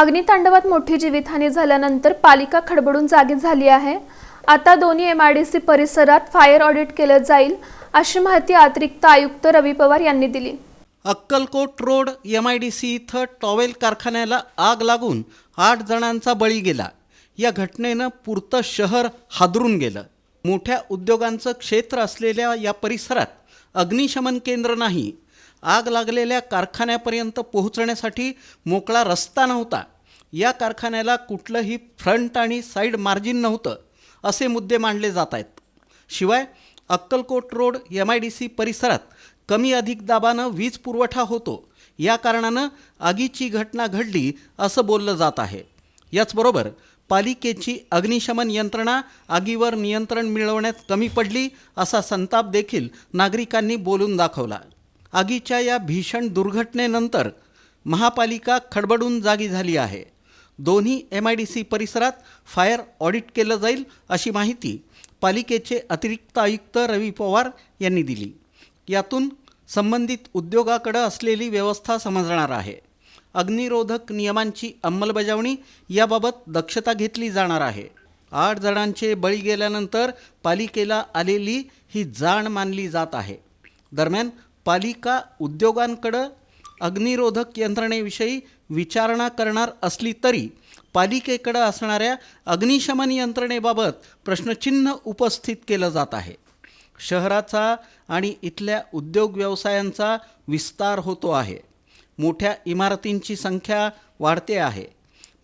अग्नितांडवात मोठी जीवितहानी झाल्यानंतर पालिका खडबडून जागी झाली आहे. आता दोन्ही एम आय डी सी परिसरात फायर ऑडिट केलं जाईल अशी माहिती अतिरिक्त आयुक्त रवी पवार यांनी दिली. Akkalkot road M I D C इथं टॉवेल कारखान्याला आग लागून आठ जणांचा बळी गेला. या घटनेनं पुरतं शहर हादरून गेलं. मोठ्या उद्योगांचं क्षेत्र असलेल्या या परिसरात अग्निशमन केंद्र नाही आग लागलेल्या कारखान्यापर्यंत पोहोचण्यासाठी मोकळा रस्ता नव्हता. या कारखान्याला कुठलंही फ्रंट आणि साईड मार्जिन नव्हतं असे मुद्दे मांडले जात आहेत. शिवाय Akkalkot road M I D C परिसरात कमी अधिक दाबानं वीज पुरवठा होतो. या कारणानं आगीची घटना घडली असं बोललं जात आहे. याचबरोबर पालिकेची अग्निशमन यंत्रणा आगीवर नियंत्रण मिळवण्यात कमी पडली असा संताप देखील नागरिकांनी बोलून दाखवला. आगीच्या या भीषण दुर्घटनेनंतर महापालिका खडबडून जागी झाली आहे. दोन्ही एम आय डी सी परिसरात फायर ऑडिट केलं जाईल अशी माहिती पालिकेचे अतिरिक्त आयुक्त रवी पवार यांनी दिली. यातून संबंधित उद्योगाकडं असलेली व्यवस्था समजणार आहे. अग्निरोधक नियमांची अंमलबजावणी याबाबत दक्षता घेतली जाणार आहे. आठ जणांचे बळी गेल्यानंतर पालिकेला आलेली ही जाण मानली जात आहे. दरम्यान पालिका उद्योगांकडं अग्निरोधक यंत्रणेविषयी विचारणा करणार असली तरी पालिकेकडं असणाऱ्या अग्निशमन यंत्रणेबाबत प्रश्नचिन्ह उपस्थित केलं जात आहे. शहराचा आणि इथल्या उद्योग व्यवसायांचा विस्तार होतो आहे. मोठ्या इमारतींची संख्या वाढते आहे.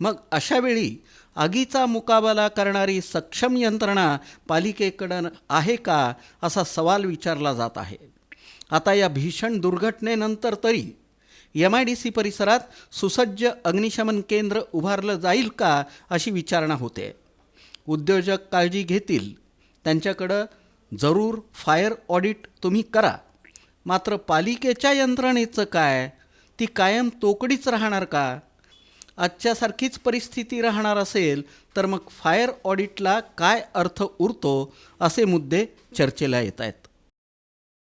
मग अशावेळी आगीचा मुकाबला करणारी सक्षम यंत्रणा पालिकेकडं आहे का असा सवाल विचारला जात आहे. आता या भीषण दुर्घटनेनंतर तरी एम आय डी सी परिसरात सुसज्ज अग्निशमन केंद्र उभारलं जाईल का अशी विचारणा होते. उद्योजक काळजी घेतील. त्यांच्याकडं जरूर फायर ऑडिट तुम्ही करा. मात्र पालिकेच्या यंत्रणेचं काय? ती कायम तोकडीच राहणार का? आजच्यासारखीच परिस्थिती राहणार असेल तर मग फायर ऑडिटला काय अर्थ उरतो असे मुद्दे चर्चेला येत आहेत.